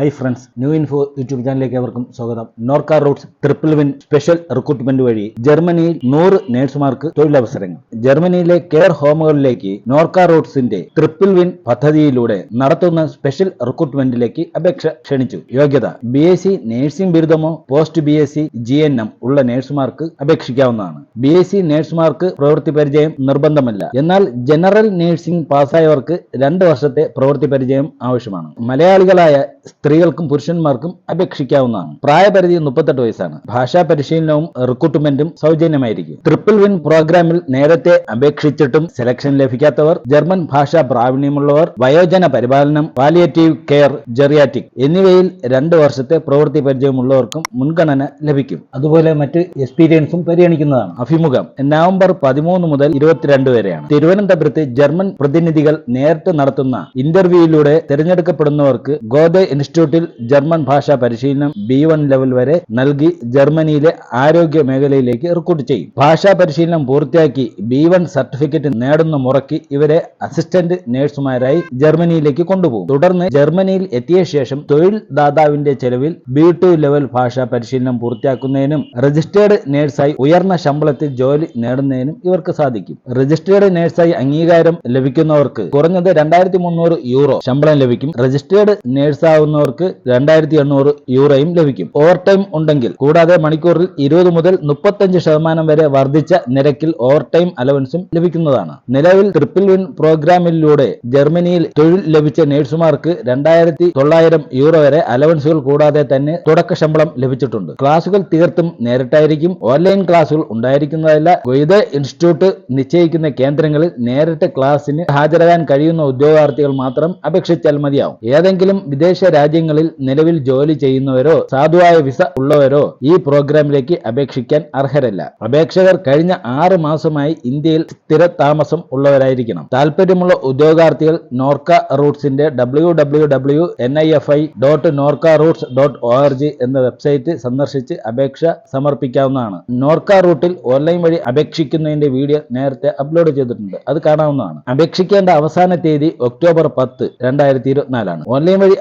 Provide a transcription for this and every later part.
Hi friends new info YouTube ചാനലിലേക്ക് അവർക്കും സ്വാഗതം. Norka Roots triple win special recruitment വഴി ജർമ്മനിയിൽ നൂറ് നേഴ്സുമാർക്ക് തൊഴിലവസരങ്ങൾ. ജർമ്മനിയിലെ കെയർ ഹോമുകളിലേക്ക് നോർക്ക റൂട്ട്സിന്റെ ട്രിപ്പിൾ വിൻ പദ്ധതിയിലൂടെ നടത്തുന്ന സ്പെഷ്യൽ റിക്രൂട്ട്മെന്റിലേക്ക് അപേക്ഷ ക്ഷണിച്ചു. യോഗ്യത B S C nursing ബിരുദമോ post B S C G N M ഉള്ള നേഴ്സുമാർക്ക് അപേക്ഷിക്കാവുന്നതാണ്. ബി എസ് സി നേഴ്സുമാർക്ക് പ്രവൃത്തി പരിചയം നിർബന്ധമല്ല. എന്നാൽ ജനറൽ നഴ്സിംഗ് പാസ്സായവർക്ക് രണ്ട് വർഷത്തെ പ്രവൃത്തി പരിചയം ആവശ്യമാണ്. മലയാളികളായ സ്ത്രീകൾക്കും പുരുഷന്മാർക്കും അപേക്ഷിക്കാവുന്നതാണ്. പ്രായപരിധി മുപ്പത്തെട്ട് വയസ്സാണ്. ഭാഷാ പരിശീലനവും റിക്രൂട്ട്മെന്റും സൗജന്യമായിരിക്കും. ട്രിപ്പിൾ വിൻ പ്രോഗ്രാമിൽ നേരത്തെ അപേക്ഷിച്ചിട്ടും സെലക്ഷൻ ലഭിക്കാത്തവർ ജർമ്മൻ ഭാഷാ പ്രാവീണ്യമുള്ളവർ വയോജന പരിപാലനം പാലിയേറ്റീവ് കെയർ ജെറിയാറ്റിക് എന്നിവയിൽ രണ്ട് വർഷത്തെ പ്രവൃത്തി പരിചയമുള്ളവർക്കും മുൻഗണന ലഭിക്കും. അതുപോലെ മറ്റ് എക്സ്പീരിയൻസും പരിഗണിക്കുന്നതാണ്. അഭിമുഖം നവംബർ പതിമൂന്ന് മുതൽ ഇരുപത്തിരണ്ട് വരെയാണ്. തിരുവനന്തപുരത്ത് ജർമ്മൻ പ്രതിനിധികൾ നേരിട്ട് നടത്തുന്ന ഇന്റർവ്യൂയിലൂടെ തിരഞ്ഞെടുക്കപ്പെടുന്നവർക്ക് ഗോദെ ഇൻസ്റ്റിറ്റ്യൂട്ടിൽ ജർമ്മൻ ഭാഷാ പരിശീലനം ബി വൺ ലെവൽ വരെ നൽകി ജർമ്മനിയിലെ ആരോഗ്യ മേഖലയിലേക്ക് റിക്രൂട്ട് ചെയ്യും. ഭാഷാ പരിശീലനം പൂർത്തിയാക്കി ബി വൺ സർട്ടിഫിക്കറ്റ് നേടുന്ന മുറയ്ക്ക് ഇവരെ അസിസ്റ്റന്റ് നഴ്സുമാരായി ജർമ്മനിയിലേക്ക് കൊണ്ടുപോകും. തുടർന്ന് ജർമ്മനിയിൽ എത്തിയ ശേഷം തൊഴിൽ ദാതാവിന്റെ ചെലവിൽ ബി ടു ലെവൽ ഭാഷാ പരിശീലനം പൂർത്തിയാക്കുന്നതിനും രജിസ്റ്റേർഡ് നേഴ്സായി ഉയർന്ന ശമ്പളത്തിൽ ജോലി നേടുന്നതിനും ഇവർക്ക് സാധിക്കും. രജിസ്റ്റേർഡ് നേഴ്സായി അംഗീകാരം ലഭിക്കുന്നവർക്ക് കുറഞ്ഞത് രണ്ടായിരത്തി യൂറോ ശമ്പളം ലഭിക്കും. രജിസ്റ്റേർഡ് നേഴ്സ് ആവുന്നവർക്ക് രണ്ടായിരത്തി എണ്ണൂറ് യൂറോയും ലഭിക്കും. ഓവർ ടൈം ഉണ്ടെങ്കിൽ കൂടാതെ മണിക്കൂറിൽ ഇരുപത് മുതൽ മുപ്പത്തഞ്ച് ശതമാനം വരെ വർദ്ധിച്ച നിരക്കിൽ ഓവർ ടൈം അലവൻസും ലഭിക്കുന്നതാണ്. നിലവിൽ ട്രിപ്പിൾ വിൻ പ്രോഗ്രാമിലൂടെ ജർമ്മനിയിൽ തൊഴിൽ ലഭിച്ച നേഴ്സുമാർക്ക് രണ്ടായിരത്തി തൊള്ളായിരം യൂറോ വരെ അലവൻസുകൾ കൂടാതെ തന്നെ തുടക്ക ശമ്പളം ലഭിച്ചിട്ടുണ്ട്. ക്ലാസുകൾ തീർത്തും നേരിട്ടായിരിക്കും. ഓൺലൈൻ ക്ലാസുകൾ ഉണ്ടായിരിക്കുന്നതല്ല. ഗൊയ്ത ഇൻസ്റ്റിറ്റ്യൂട്ട് നിശ്ചയിക്കുന്ന കേന്ദ്രങ്ങളിൽ നേരിട്ട് ക്ലാസ്സിന് ഹാജരാകാൻ കഴിയുന്ന ഉദ്യോഗാർത്ഥികൾ മാത്രം അപേക്ഷിച്ചാൽ മതിയാവും. ഏതെങ്കിലും വിദേശ രാജ്യങ്ങളിൽ നിലവിൽ ജോലി ചെയ്യുന്നവരോ സാധുവായ വിസ ഉള്ളവരോ ഈ പ്രോഗ്രാമിലേക്ക് അപേക്ഷിക്കാൻ അർഹരല്ല. അപേക്ഷകർ കഴിഞ്ഞ ആറ് മാസമായി ഇന്ത്യയിൽ സ്ഥിര താമസം ഉള്ളവരായിരിക്കണം. താല്പര്യമുള്ള ഉദ്യോഗാർത്ഥികൾ Norka റൂട്ട്സിന്റെ W W W N I F I dot Norka Roots dot O R G എന്ന വെബ്സൈറ്റ് സന്ദർശിച്ച് അപേക്ഷ സമർപ്പിക്കാവുന്നതാണ്. നോർക്ക റൂട്ടിൽ ഓൺലൈൻ വഴി അപേക്ഷിക്കുന്നതിന്റെ വീഡിയോ നേരത്തെ അപ്ലോഡ് ചെയ്തിട്ടുണ്ട്. അത് കാണാവുന്നതാണ്. അപേക്ഷിക്കേണ്ട അവസാന തീയതി ഒക്ടോബർ പത്ത് രണ്ടായിരത്തി ഇരുപത്തിനാലാണ് ഓൺലൈൻ വഴി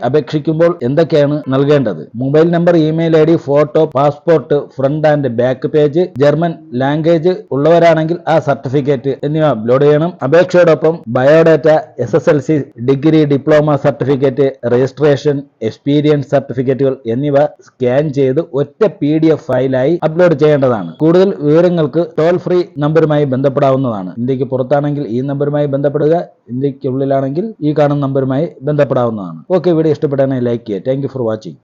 അപേക്ഷിക്കുമ്പോൾ എന്തൊക്കെയാണ് നൽകേണ്ടത്? Mobile number email I D photo passport front and back page German language ഉള്ളവരാണെങ്കിൽ ആ സർട്ടിഫിക്കറ്റ് എന്നിവ അപ്ലോഡ് ചെയ്യണം. അപേക്ഷയോടൊപ്പം biodata S S L C degree diploma certificate registration experience സർട്ടിഫിക്കറ്റുകൾ എന്നിവ സ്കാൻ ചെയ്ത് ഒറ്റ പി ഡി എഫ് ഫയലായി അപ്ലോഡ് ചെയ്യേണ്ടതാണ്. കൂടുതൽ വിവരങ്ങൾക്ക് ടോൾ ഫ്രീ നമ്പറുമായി ബന്ധപ്പെടാവുന്നതാണ്. ഇന്ത്യയ്ക്ക് പുറത്താണെങ്കിൽ ഈ നമ്പറുമായി ബന്ധപ്പെടുക ഇന്ത്യക്കുള്ളിലാണെങ്കിൽ ഈ കാണുന്ന നമ്പറുമായി ബന്ധപ്പെടാവുന്നതാണ്. ഓക്കെ വീഡിയോ ഇഷ്ടപ്പെടാനായി like thank you for watching.